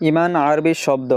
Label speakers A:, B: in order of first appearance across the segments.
A: ইমান আরবি শব্দ।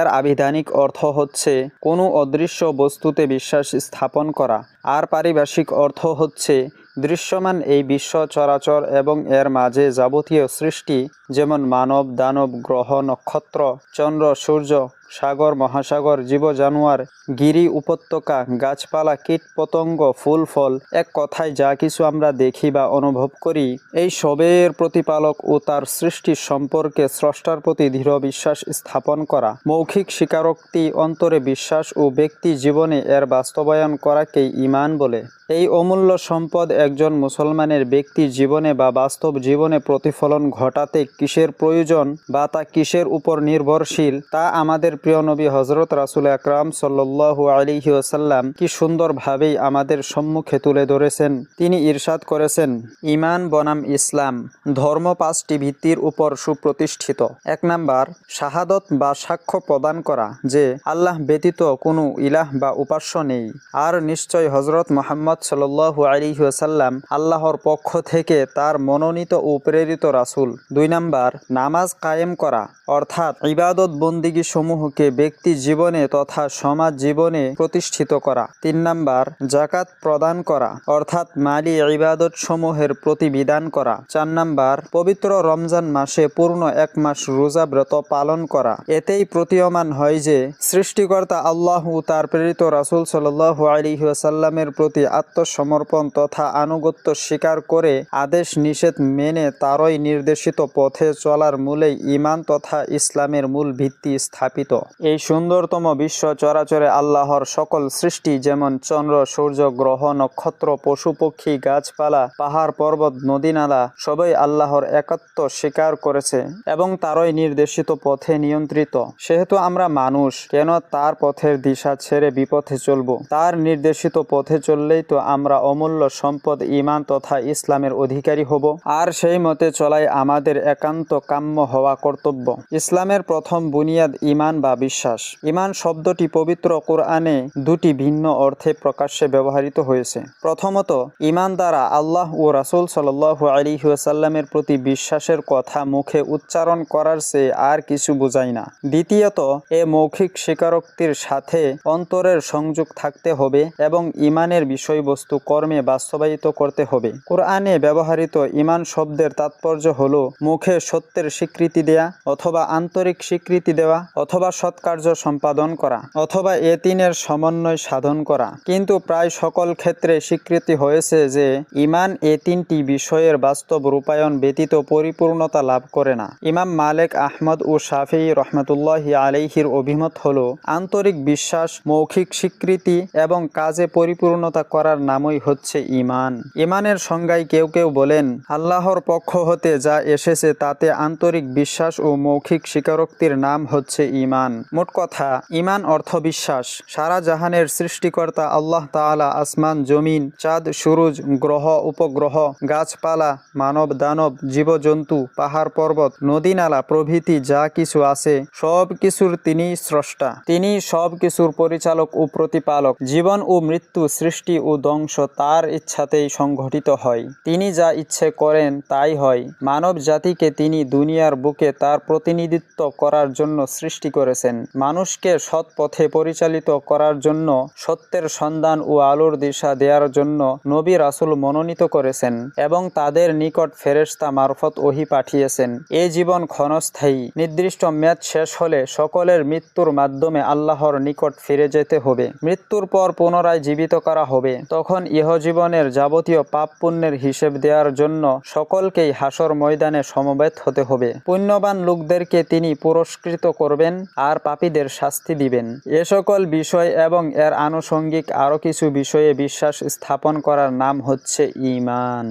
A: এর আবিধানিক অর্থ হচ্ছে কোনো অদৃশ্য বস্তুতে বিশ্বাস স্থাপন করা। আর পারিভাষিক অর্থ হচ্ছে দৃশ্যমান এই বিশ্ব চরাচর এবং এর মাঝে যাবতীয় সৃষ্টি, যেমন মানব, দানব, গ্রহ, নক্ষত্র, চন্দ্র, সূর্য সাগর, মহাসাগর জীব জানোয়ার গিরি উপত্যকা, গাছপালা কীট পতঙ্গ ফুল, ফল, এক কথায় যা কিছু আমরা দেখি বা অনুভব করি, এই সবের প্রতিপালক ও তার সৃষ্টি সম্পর্কে স্রষ্টার প্রতি দৃঢ় বিশ্বাস স্থাপন করা। মৌখিক স্বীকারোক্তি অন্তরে বিশ্বাস ও ব্যক্তি জীবনে এর বাস্তবায়ন করাকেই ইমান বলে। এই অমূল্য সম্পদ একজন মুসলমানের ব্যক্তি জীবনে বা বাস্তব জীবনে প্রতিফলন ঘটাতে কিসের প্রয়োজন বা তা কিসের উপর নির্ভরশীল, তা আমাদের প্রিয় নবী হজরত রাসুল আকরাম সাল্লু আলিহি ওসাল্লাম কি সুন্দরভাবেই আমাদের সম্মুখে তুলে ধরেছেন। তিনি ইরশাদ করেছেন ইমান বনাম ইসলাম, ধর্ম পাঁচটি ভিত্তির উপর সুপ্রতিষ্ঠিত। এক নাম্বার, শাহাদত বা সাক্ষ্য প্রদান করা, যে আল্লাহ ব্যতীত কোনো ইলাহ বা উপাস্য নেই। আর নিশ্চয় হজরত মোহাম্মদ সাল্লু আলিহি ওসাল্লাম আল্লাহর পক্ষ থেকে তার মনোনীত ও প্রেরিত রাসুল। দুই নাম্বার, নামাজ কায়েম করা, অর্থাৎ ইবাদত বন্দিগি সমূহকে ব্যক্তি জীবনে তথা সমাজ জীবনে প্রতিষ্ঠিত করা। তিন নাম্বার জাকাত প্রদান করা, অর্থাৎ মালি ইবাদত সমূহের প্রতিবিধান করা। চার নাম্বার, পবিত্র রমজান মাসে পূর্ণ এক মাস রোজা ব্রত পালন করা। এতেই প্রতীয়মান হয় যে, সৃষ্টিকর্তা আল্লাহ তার প্রেরিত রাসুল সাল্লাহ আলিহাসাল্লামের প্রতি আত্মসমর্পণ তথা আনুগত্য স্বীকার করে আদেশ নিষেধ মেনে তারই নির্দেশিত পথে চলার মূলেই ইমান তথা ইসলামের মূল ভিত্তি স্থাপিত। এই সুন্দরতম বিশ্ব চরাচরে আল্লাহর সকল সৃষ্টি যেমন চন্দ্র, সূর্য, গ্রহ, নক্ষত্র, পশু, পক্ষী, গাছপালা, পাহাড়, পর্বত, নদী, নালা, সবই আল্লাহর একাত্ম স্বীকার করেছে এবং তারই নির্দেশিত পথে নিয়ন্ত্রিত। সেহেতু আমরা মানুষ, কেন তার পথের দিশা ছেড়ে বিপথে চলব? তার নির্দেশিত পথে চললেই তো আমরা অমূল্য সম্পদ ইমান তথা ইসলামের অধিকারী হব। আর সেই মতে চলাই আমাদের একান্ত কাম্য হওয়া কর্তব্য। ইসলামের প্রথম বুনিয়াদ ইমান বা বিশ্বাস। ইমান শব্দটি পবিত্র কোরআনে দুটি ভিন্ন অর্থে প্রকাশ্যে ব্যবহৃত হয়েছে। প্রথমত, ইমান দ্বারা আল্লাহ ও রাসুল সাল আলী সাল্লামের প্রতি বিশ্বাসের কথা মুখে উচ্চারণ করার চেয়ে আর কিছু বোঝায় না। দ্বিতীয়ত, এ মৌখিক স্বীকারোক্তির সাথে অন্তরের সংযোগ থাকতে হবে এবং ইমানের বিষয়বস্তু কর্মে বাস্তবায়িত করতে হবে। কোরআনে ব্যবহৃত ইমান শব্দের তাৎপর্য হল মুখে সত্যের স্বীকৃতি দেয়া অথবা আন্তরিক স্বীকৃতি দেওয়া অথবা সৎকার্য সম্পাদন করা, অথবা এ তিনের সমন্বয় সাধন করা। কিন্তু প্রায় সকল ক্ষেত্রে স্বীকৃতি হয়েছে যে, ইমান এ তিনটি বিষয়ের বাস্তব রূপায়ণ ব্যতীত পরিপূর্ণতা লাভ করে না। ইমাম মালেক আহমদ ও শাফি রহমতুল্লাহ আলাইহির অভিমত হল, আন্তরিক বিশ্বাস, মৌখিক স্বীকৃতি এবং কাজে পরিপূর্ণতা করার নামই হচ্ছে ইমান। ইমানের সংজ্ঞায় কেউ কেউ বলেন, আল্লাহর পক্ষ হতে যা এসেছে তাতে আন্তরিক বিশ্বাস ও মৌখিক স্বীকারোক্তির নাম হচ্ছে ইমান। মোট কথা ইমান অর্থ বিশ্বাস। সারা জাহানের সৃষ্টিকর্তা আল্লাহ তাআলা আসমান, জমিন, চাঁদ, সুরুজ, গ্রহ, উপগ্রহ, গাছপালা, মানব, দানব, জীবজন্তু, পাহাড়, পর্বত নদী নালা প্রভৃতি যা কিছু আছে, সব কিছুর তিনি স্রষ্টা। তিনি সব কিছুর পরিচালক ও প্রতিপালক। জীবন ও মৃত্যু, সৃষ্টি ও ধ্বংস তার ইচ্ছাতেই সংঘটিত হয়। তিনি যা ইচ্ছে করেন তাই হয়। মানব জাতিকে তিনি দুনিয়ার বুকে তার প্রতিনিধিত্ব করার জন্য সৃষ্টি করেছেন। মানুষকে সৎ পথে পরিচালিত করার জন্য, সত্যের সন্ধান ও আলোর দিশা দেওয়ার জন্য নবী রাসুল মনোনীত করেছেন এবং তাদের নিকট ফেরেস্তা মারফত ওহি পাঠিয়েছেন। এ জীবন ক্ষণস্থায়ী। নির্দিষ্ট মেয়াদ শেষ হলে সকলের মৃত্যুর মাধ্যমে আল্লাহর নিকট ফিরে যেতে হবে। মৃত্যুর পর পুনরায় জীবিত করা হবে। তখন ইহজীবনের যাবতীয় পাপ পুণ্যের হিসেব দেওয়ার জন্য সকলকেই হাসর ময়দানে সমবেত হতে হবে। পুণ্যবান লোকদেরকে তিনি পুরস্কৃত করবেন। আর পাপীদের শাস্তি দিবেন। এ সকল বিষয় এবং এর আনুষঙ্গিক আরও কিছু বিষয়ে বিশ্বাস স্থাপন করার নাম হচ্ছে ইমান